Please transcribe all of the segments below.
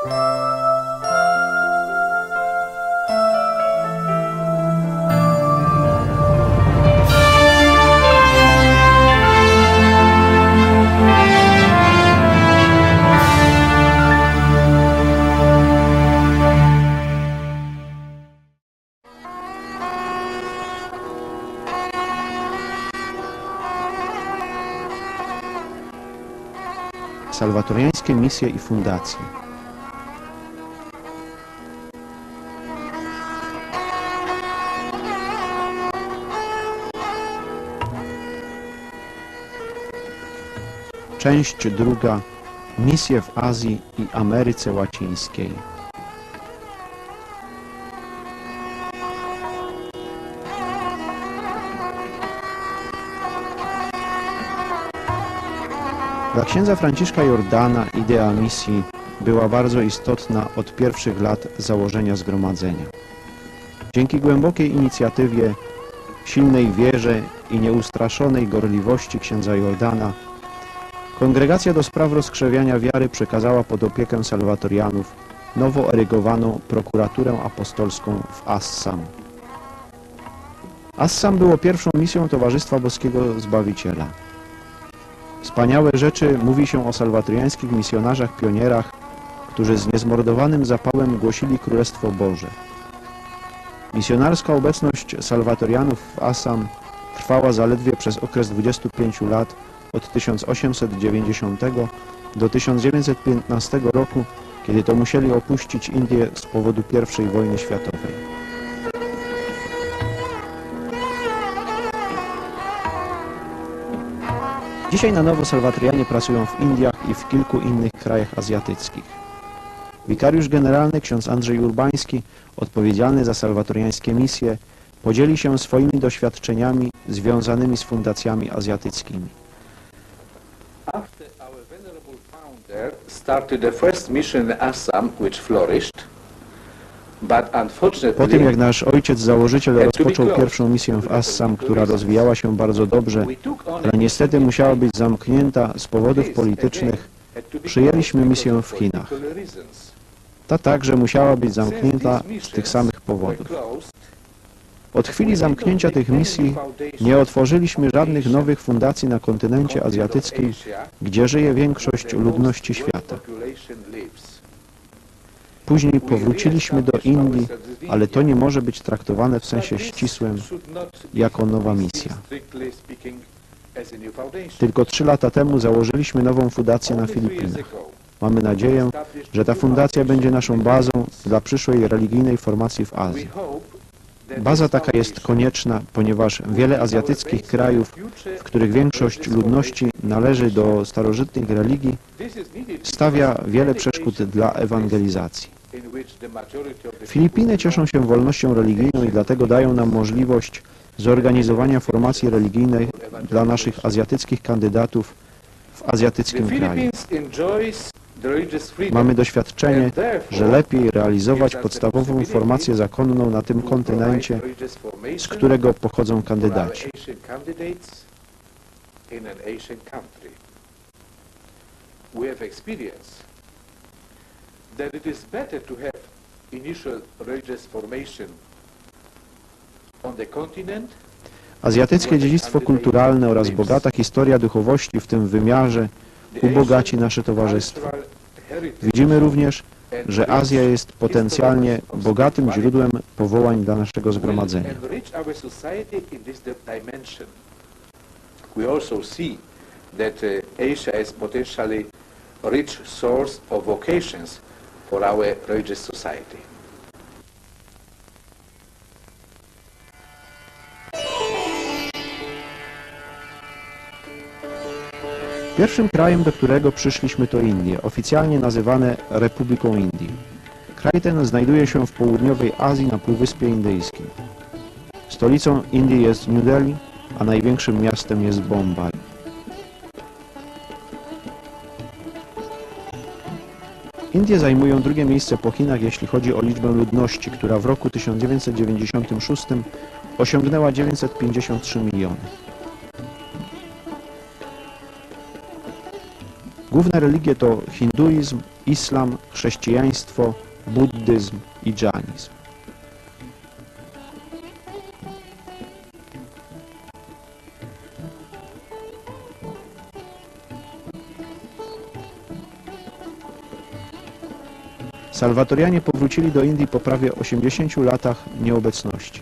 Salwatoriańskie misje i fundacje. Część druga. Misje w Azji i Ameryce Łacińskiej. Dla księdza Franciszka Jordana idea misji była bardzo istotna od pierwszych lat założenia zgromadzenia. Dzięki głębokiej inicjatywie, silnej wierze i nieustraszonej gorliwości księdza Jordana, Kongregacja do spraw rozkrzewiania wiary przekazała pod opiekę salwatorianów nowo erygowaną prokuraturę apostolską w Assam. Assam było pierwszą misją Towarzystwa Boskiego Zbawiciela. Wspaniałe rzeczy mówi się o salwatoriańskich misjonarzach pionierach, którzy z niezmordowanym zapałem głosili Królestwo Boże. Misjonarska obecność salwatorianów w Assam trwała zaledwie przez okres 25 lat od 1890 do 1915 roku, kiedy to musieli opuścić Indię z powodu I wojny światowej. Dzisiaj na nowo salwatorianie pracują w Indiach i w kilku innych krajach azjatyckich. Wikariusz generalny ksiądz Andrzej Urbański, odpowiedzialny za salwatoriańskie misje, podzieli się swoimi doświadczeniami związanymi z fundacjami azjatyckimi. Founder started the first mission in Assam, which flourished, but unfortunately, Po tym jak nasz ojciec założyciel rozpoczął pierwszą misję w Assam, która rozwijała się bardzo dobrze, ale niestety musiała być zamknięta z powodów politycznych, przyjęliśmy misję w Chinach. Ta także musiała być zamknięta z tych samych powodów. Od chwili zamknięcia tych misji nie otworzyliśmy żadnych nowych fundacji na kontynencie azjatyckim, gdzie żyje większość ludności świata. Później powróciliśmy do Indii, ale to nie może być traktowane w sensie ścisłym jako nowa misja. Tylko trzy lata temu założyliśmy nową fundację na Filipinach. Mamy nadzieję, że ta fundacja będzie naszą bazą dla przyszłej religijnej formacji w Azji. Baza taka jest konieczna, ponieważ wiele azjatyckich krajów, w których większość ludności należy do starożytnych religii, stawia wiele przeszkód dla ewangelizacji. Filipiny cieszą się wolnością religijną i dlatego dają nam możliwość zorganizowania formacji religijnej dla naszych azjatyckich kandydatów w azjatyckim kraju. Mamy doświadczenie, że lepiej realizować podstawową formację zakonną na tym kontynencie, z którego pochodzą kandydaci. We have experience that it is better to have initial religious formation on the continent Azjatyckie dziedzictwo kulturalne oraz bogata historia duchowości w tym wymiarze ubogaci nasze towarzystwo. Widzimy również, że Azja jest potencjalnie bogatym źródłem powołań dla naszego zgromadzenia. We also see that uh, Asia is potentially rich source of vocations for our religious society. Pierwszym krajem, do którego przyszliśmy to Indie, oficjalnie nazywane Republiką Indii. Kraj ten znajduje się w południowej Azji na Półwyspie Indyjskim. Stolicą Indii jest New Delhi, a największym miastem jest Bombaj. Indie zajmują drugie miejsce po Chinach, jeśli chodzi o liczbę ludności, która w roku 1996 osiągnęła 953 miliony. Główne religie to hinduizm islam, chrześcijaństwo, buddyzm i dżainizm. Salwatorianie powrócili do Indii po prawie 80 latach nieobecności.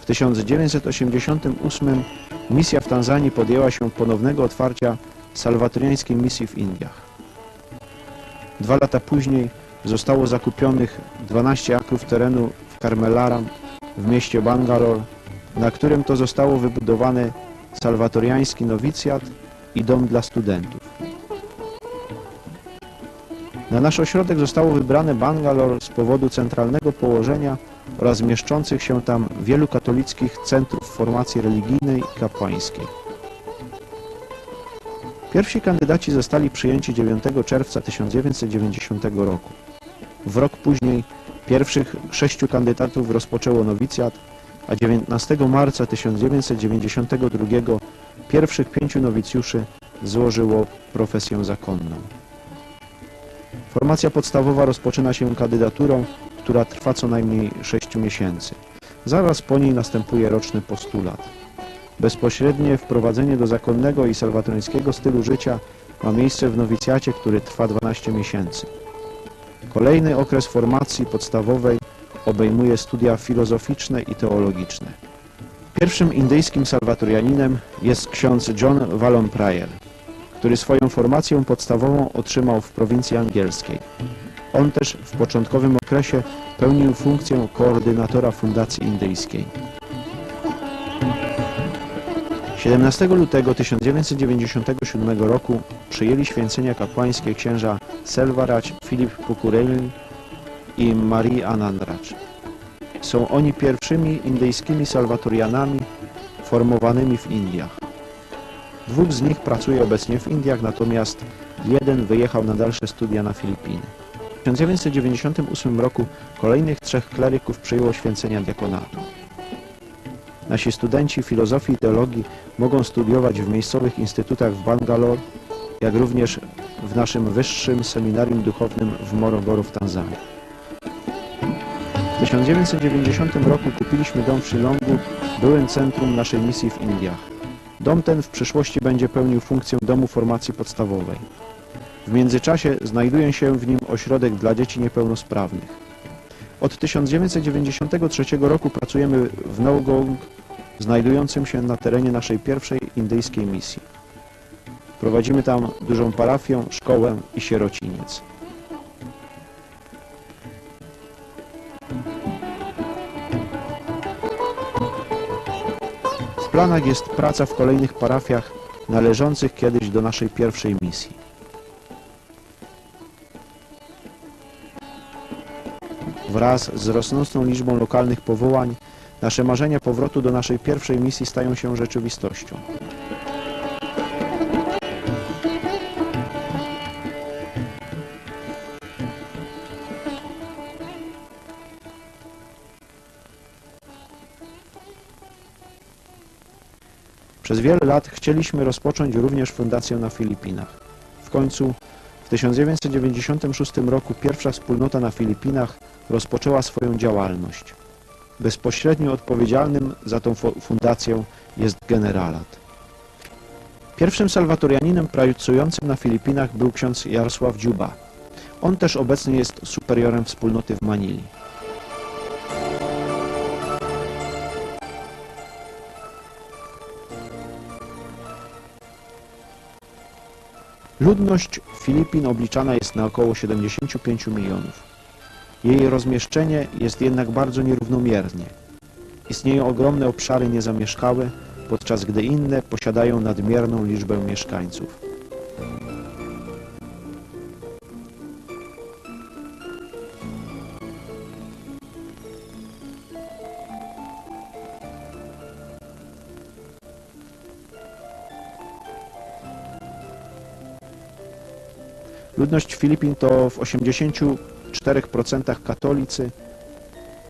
W 1988 misja w Tanzanii podjęła się ponownego otwarcia salwatoriańskiej misji w Indiach. Dwa lata później zostało zakupionych 12 akrów terenu w Karmelaram w mieście Bangalore, na którym to zostało wybudowany salwatoriański nowicjat i dom dla studentów. Na nasz ośrodek zostało wybrane Bangalore z powodu centralnego położenia oraz mieszczących się tam wielu katolickich centrów formacji religijnej i kapłańskiej. Pierwsi kandydaci zostali przyjęci 9 czerwca 1990 roku. W rok później pierwszych sześciu kandydatów rozpoczęło nowicjat, a 19 marca 1992 pierwszych pięciu nowicjuszy złożyło profesję zakonną. Formacja podstawowa rozpoczyna się kandydaturą, która trwa co najmniej 6 miesięcy. Zaraz po niej następuje roczny postulat. Bezpośrednie wprowadzenie do zakonnego i salwatoryńskiego stylu życia ma miejsce w nowicjacie, który trwa 12 miesięcy. Kolejny okres formacji podstawowej obejmuje studia filozoficzne i teologiczne. Pierwszym indyjskim salwatorianinem jest ksiądz John Vallon Pryor, który swoją formację podstawową otrzymał w prowincji angielskiej. On też w początkowym okresie pełnił funkcję koordynatora Fundacji Indyjskiej. 17 lutego 1997 roku przyjęli święcenia kapłańskie księża Selvaraj, Filip Pukureli i Marie Anandraj. Są oni pierwszymi indyjskimi salwatorianami formowanymi w Indiach. Dwóch z nich pracuje obecnie w Indiach, natomiast jeden wyjechał na dalsze studia na Filipiny. W 1998 roku kolejnych trzech kleryków przyjęło święcenia diakonatu. Nasi studenci filozofii i teologii mogą studiować w miejscowych instytutach w Bangalore, jak również w naszym wyższym seminarium duchownym w Morogoro w Tanzanii. W 1990 roku kupiliśmy dom w Shillongu, byłym centrum naszej misji w Indiach. Dom ten w przyszłości będzie pełnił funkcję domu formacji podstawowej. W międzyczasie znajduje się w nim ośrodek dla dzieci niepełnosprawnych. Od 1993 roku pracujemy w Nowgong, znajdującym się na terenie naszej pierwszej indyjskiej misji. Prowadzimy tam dużą parafię, szkołę i sierociniec. W planach jest praca w kolejnych parafiach należących kiedyś do naszej pierwszej misji. Wraz z rosnącą liczbą lokalnych powołań nasze marzenia powrotu do naszej pierwszej misji stają się rzeczywistością. Przez wiele lat chcieliśmy rozpocząć również fundację na Filipinach. W końcu w 1996 roku pierwsza wspólnota na Filipinach rozpoczęła swoją działalność. Bezpośrednio odpowiedzialnym za tą fundację jest generalat. Pierwszym salwatorianinem pracującym na Filipinach był ksiądz Jarosław Dziuba. On też obecnie jest superiorem wspólnoty w Manili. Ludność Filipin obliczana jest na około 75 milionów. Jej rozmieszczenie jest jednak bardzo nierównomiernie. Istnieją ogromne obszary niezamieszkałe, podczas gdy inne posiadają nadmierną liczbę mieszkańców. Ludność Filipin to w 84% katolicy,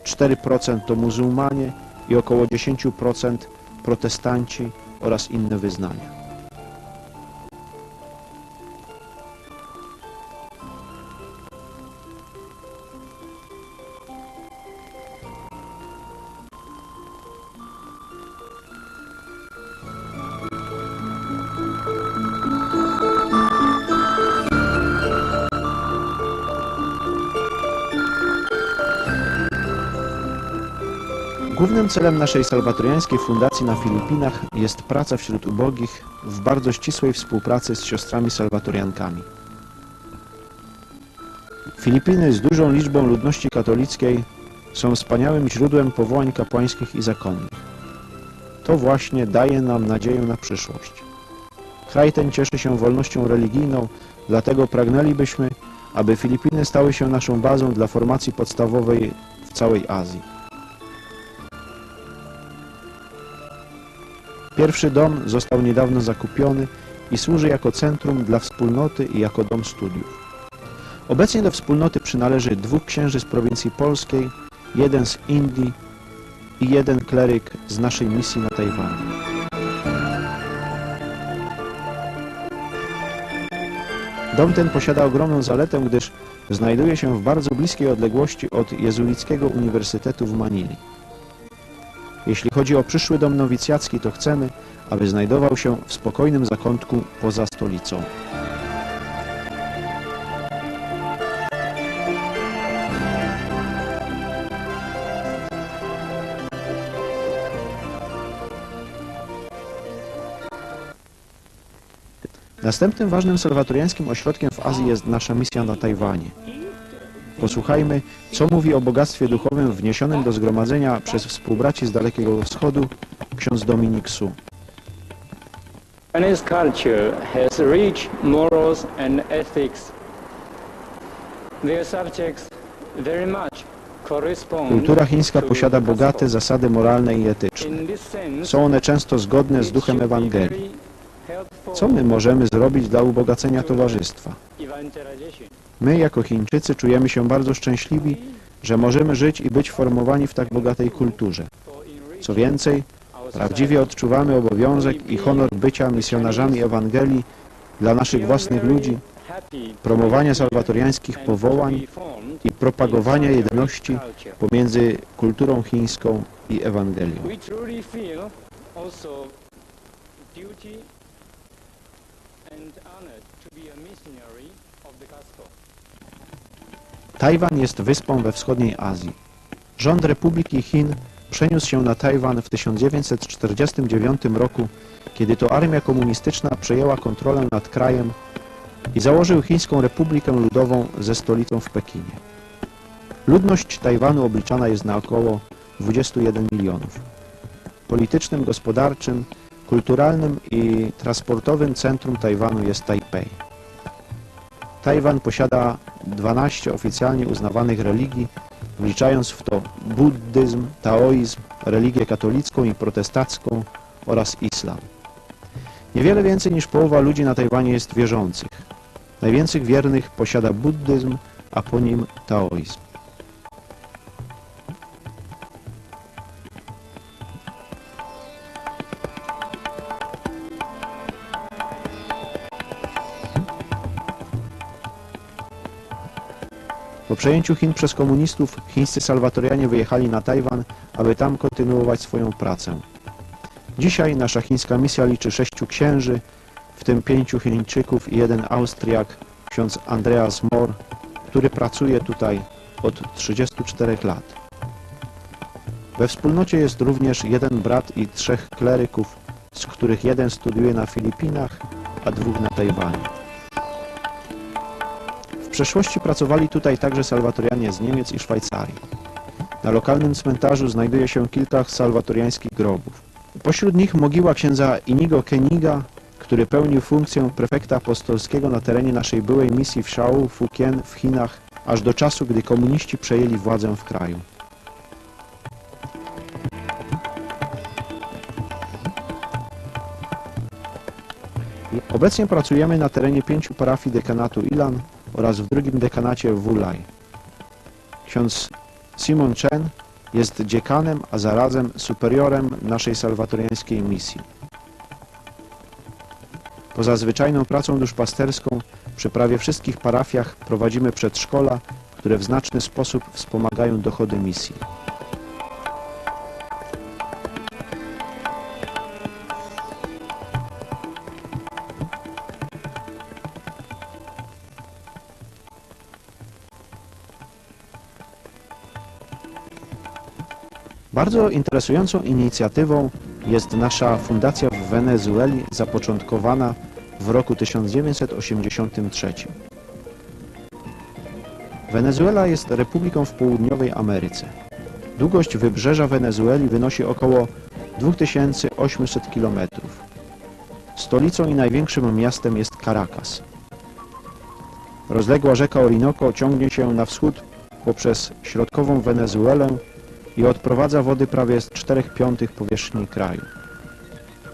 4% to muzułmanie i około 10% protestanci oraz inne wyznania. Głównym celem naszej salwatoriańskiej fundacji na Filipinach jest praca wśród ubogich w bardzo ścisłej współpracy z siostrami salwatoriankami. Filipiny z dużą liczbą ludności katolickiej są wspaniałym źródłem powołań kapłańskich i zakonnych. To właśnie daje nam nadzieję na przyszłość. Kraj ten cieszy się wolnością religijną, dlatego pragnęlibyśmy, aby Filipiny stały się naszą bazą dla formacji podstawowej w całej Azji. Pierwszy dom został niedawno zakupiony i służy jako centrum dla wspólnoty i jako dom studiów. Obecnie do wspólnoty przynależy dwóch księży z prowincji polskiej, jeden z Indii i jeden kleryk z naszej misji na Tajwanie. Dom ten posiada ogromną zaletę, gdyż znajduje się w bardzo bliskiej odległości od jezuickiego uniwersytetu w Manili. Jeśli chodzi o przyszły dom nowicjacki, to chcemy, aby znajdował się w spokojnym zakątku poza stolicą. Następnym ważnym salwatoriańskim ośrodkiem w Azji jest nasza misja na Tajwanie. Posłuchajmy, co mówi o bogactwie duchowym wniesionym do zgromadzenia przez współbraci z Dalekiego Wschodu ksiądz Dominik Su. Chinese culture has rich morals and ethics. Their subjects very much Kultura chińska posiada bogate zasady moralne i etyczne. Są one często zgodne z duchem Ewangelii. Co my możemy zrobić dla ubogacenia towarzystwa? My, jako Chińczycy, czujemy się bardzo szczęśliwi, że możemy żyć i być formowani w tak bogatej kulturze. Co więcej, prawdziwie odczuwamy obowiązek i honor bycia misjonarzami Ewangelii dla naszych własnych ludzi, promowania salwatoriańskich powołań i propagowania jedności pomiędzy kulturą chińską i Ewangelią. And honor to be a missionary of the gospel. Tajwan jest wyspą we wschodniej Azji. Rząd Republiki Chin przeniósł się na Tajwan w 1949 roku, kiedy to armia komunistyczna przejęła kontrolę nad krajem i założył Chińską Republikę Ludową ze stolicą w Pekinie. Ludność Tajwanu obliczana jest na około 21 milionów. Politycznym, gospodarczym, kulturalnym i transportowym centrum Tajwanu jest Tajpej. Tajwan posiada 12 oficjalnie uznawanych religii, wliczając w to buddyzm, taoizm, religię katolicką i protestacką oraz islam. Niewiele więcej niż połowa ludzi na Tajwanie jest wierzących. Najwięcej wiernych posiada buddyzm, a po nim taoizm. Przejęciu Chin przez komunistów chińscy salwatorianie wyjechali na Tajwan, aby tam kontynuować swoją pracę. Dzisiaj nasza chińska misja liczy sześciu księży, w tym pięciu Chińczyków i jeden Austriak, ksiądz Andreas Mohr, który pracuje tutaj od 34 lat. We wspólnocie jest również jeden brat i trzech kleryków, z których jeden studiuje na Filipinach, a dwóch na Tajwanie. Przeszłości pracowali tutaj także salwatorianie z Niemiec i Szwajcarii. Na lokalnym cmentarzu znajduje się kilka salwatoriańskich grobów. Pośród nich mogiła księdza Inigo Keniga, który pełnił funkcję prefekta apostolskiego na terenie naszej byłej misji w Shao, Fukien w Chinach, aż do czasu, gdy komuniści przejęli władzę w kraju. Obecnie pracujemy na terenie pięciu parafii dekanatu Ilan oraz w drugim dekanacie Wulaj. Ksiądz Simon Chen jest dziekanem, a zarazem superiorem naszej salwatoriańskiej misji. Poza zwyczajną pracą duszpasterską przy prawie wszystkich parafiach prowadzimy przedszkola, które w znaczny sposób wspomagają dochody misji. Bardzo interesującą inicjatywą jest nasza fundacja w Wenezueli zapoczątkowana w roku 1983. Wenezuela jest republiką w południowej Ameryce. Długość wybrzeża Wenezueli wynosi około 2800 km. Stolicą i największym miastem jest Caracas. Rozległa rzeka Orinoco ciągnie się na wschód poprzez środkową Wenezuelę i odprowadza wody prawie z 4 piątych powierzchni kraju.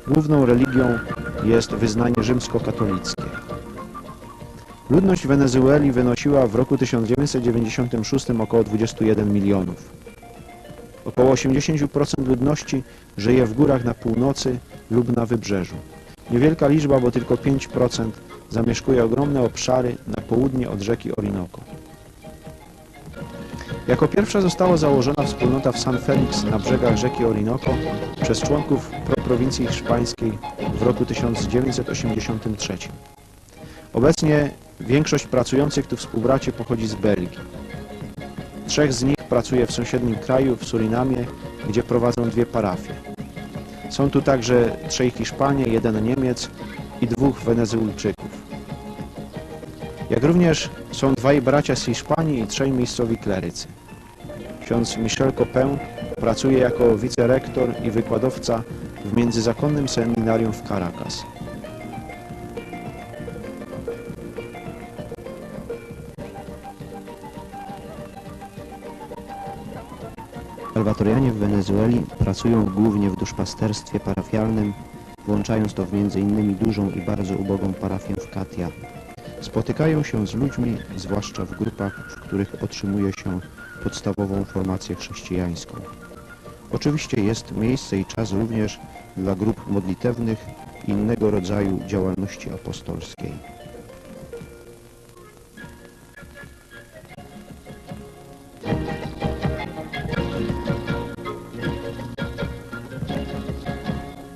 Główną religią jest wyznanie rzymskokatolickie. Ludność Wenezueli wynosiła w roku 1996 około 21 milionów. Około 80% ludności żyje w górach na północy lub na wybrzeżu. Niewielka liczba, bo tylko 5% zamieszkuje ogromne obszary na południe od rzeki Orinoco. Jako pierwsza została założona wspólnota w San Felix na brzegach rzeki Orinoco przez członków proprowincji hiszpańskiej w roku 1983. Obecnie większość pracujących tu współbraci pochodzi z Belgii. Trzech z nich pracuje w sąsiednim kraju, w Surinamie, gdzie prowadzą dwie parafie. Są tu także trzej Hiszpanie, jeden Niemiec i dwóch Wenezuelczyków. Jak również są dwaj bracia z Hiszpanii i trzej miejscowi klerycy. Ksiądz Michel Copin pracuje jako wicerektor i wykładowca w międzyzakonnym seminarium w Caracas. Salwatorianie w Wenezueli pracują głównie w duszpasterstwie parafialnym, włączając to w m.in. dużą i bardzo ubogą parafię w Katia. Spotykają się z ludźmi, zwłaszcza w grupach, w których otrzymuje się podstawową formację chrześcijańską. Oczywiście jest miejsce i czas również dla grup modlitewnych i innego rodzaju działalności apostolskiej.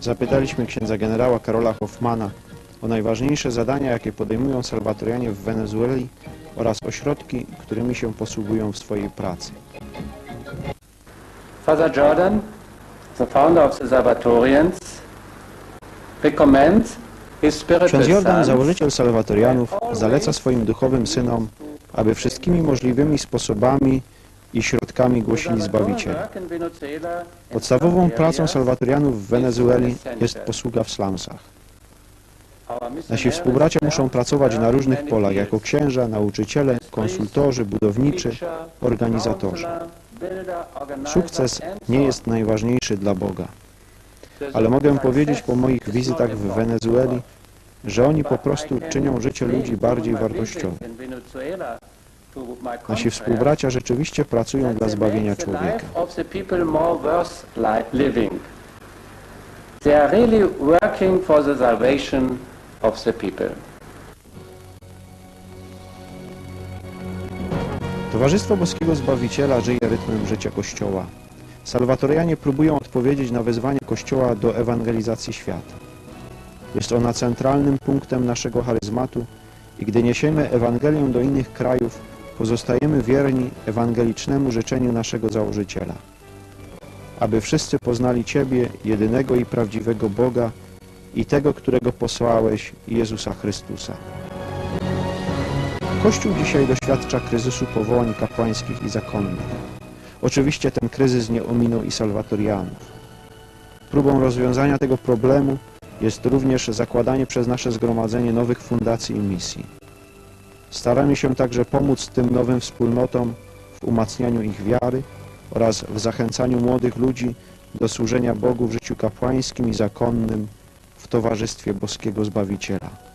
Zapytaliśmy księdza generała Karola Hoffmana o najważniejsze zadania, jakie podejmują salwatorianie w Wenezueli oraz ośrodki, którymi się posługują w swojej pracy. Father Jordan, the founder of the Salvatorians, recommends Ksiądz Jordan, założyciel salwatorianów, zaleca swoim duchowym synom, aby wszystkimi możliwymi sposobami i środkami głosili Zbawiciela. Podstawową pracą salwatorianów w Wenezueli jest posługa w slumsach. Nasi współbracia muszą pracować na różnych polach, jako księża, nauczyciele, konsultorzy, budowniczy, organizatorzy. Sukces nie jest najważniejszy dla Boga, ale mogę powiedzieć po moich wizytach w Wenezueli, że oni po prostu czynią życie ludzi bardziej wartościowym. Nasi współbracia rzeczywiście pracują dla zbawienia człowieka. They are really working for the salvation of the people. Towarzystwo Boskiego Zbawiciela żyje rytmem życia Kościoła. Salwatorianie próbują odpowiedzieć na wezwanie Kościoła do ewangelizacji świata. Jest ona centralnym punktem naszego charyzmatu i gdy niesiemy Ewangelię do innych krajów, pozostajemy wierni ewangelicznemu życzeniu naszego założyciela. Aby wszyscy poznali Ciebie, jedynego i prawdziwego Boga i tego, którego posłałeś, Jezusa Chrystusa. Kościół dzisiaj doświadcza kryzysu powołań kapłańskich i zakonnych. Oczywiście ten kryzys nie ominął i salwatorianów. Próbą rozwiązania tego problemu jest również zakładanie przez nasze zgromadzenie nowych fundacji i misji. Staramy się także pomóc tym nowym wspólnotom w umacnianiu ich wiary oraz w zachęcaniu młodych ludzi do służenia Bogu w życiu kapłańskim i zakonnym w towarzystwie Boskiego Zbawiciela.